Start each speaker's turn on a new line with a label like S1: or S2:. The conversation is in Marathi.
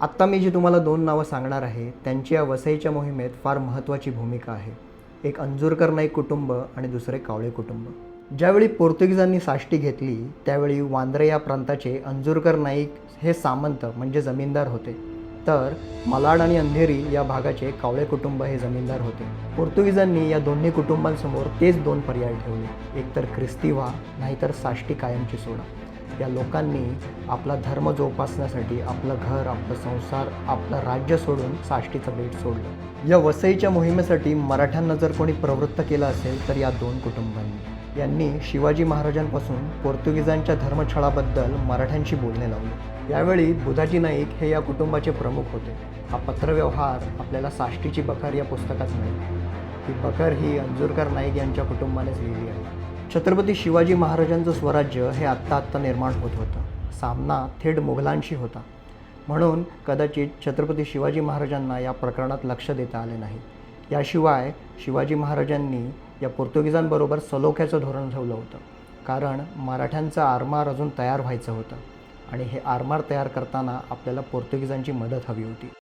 S1: आत्ता मी जी तुम्हाला दोन नावं सांगणार आहे त्यांची या वसईच्या मोहिमेत फार महत्त्वाची भूमिका आहे. एक अंजूरकर नाईक कुटुंब आणि दुसरे कावळे कुटुंब. ज्यावेळी पोर्तुगीजांनी साष्टी घेतली त्यावेळी वांद्रे या प्रांताचे अंजूरकर नाईक हे सामंत म्हणजे जमीनदार होते. तर मलाड आणि अंधेरी या भागाचे कावळे कुटुंब हे जमीनदार होते. पोर्तुगीजांनी या दोन्ही कुटुंबांसमोर तेच दोन पर्याय ठेवले. एकतर ख्रिस्ती व्हा नाहीतर साष्टी कायमची सोडा. या लोकांनी आपला धर्म जोपासण्यासाठी आपलं घर आपलं संसार आपलं राज्य सोडून साष्टीचं बेट सोडलं. या वसईच्या मोहिमेसाठी मराठ्यांना जर कोणी प्रवृत्त केलं असेल तर या दोन कुटुंबांनी. यांनी शिवाजी महाराजांपासून पोर्तुगीजांच्या धर्मछळाबद्दल मराठ्यांशी बोलणे लावले. यावेळी बुधाजी नाईक हे या कुटुंबाचे प्रमुख होते. हा पत्रव्यवहार आपल्याला साष्टीची बखार या पुस्तकात मिळेल ही बखर ही अंजूरकर नाईक यांच्या कुटुंबानेच लिहिली आहे. छत्रपती शिवाजी महाराजांचं स्वराज्य हे आत्ता आत्ता निर्माण होत होतं. सामना थेट मुघलांशी होता. म्हणून कदाचित छत्रपती शिवाजी महाराजांना या प्रकरणात लक्ष देता आले नाही. याशिवाय शिवाजी महाराजांनी या पोर्तुगीजांबरोबर सलोख्याचं धोरण ठेवलं होतं. कारण मराठ्यांचं आरमार अजून तयार व्हायचं होतं. आणि हे आरमार तयार करताना आपल्याला पोर्तुगीजांची मदत हवी होती.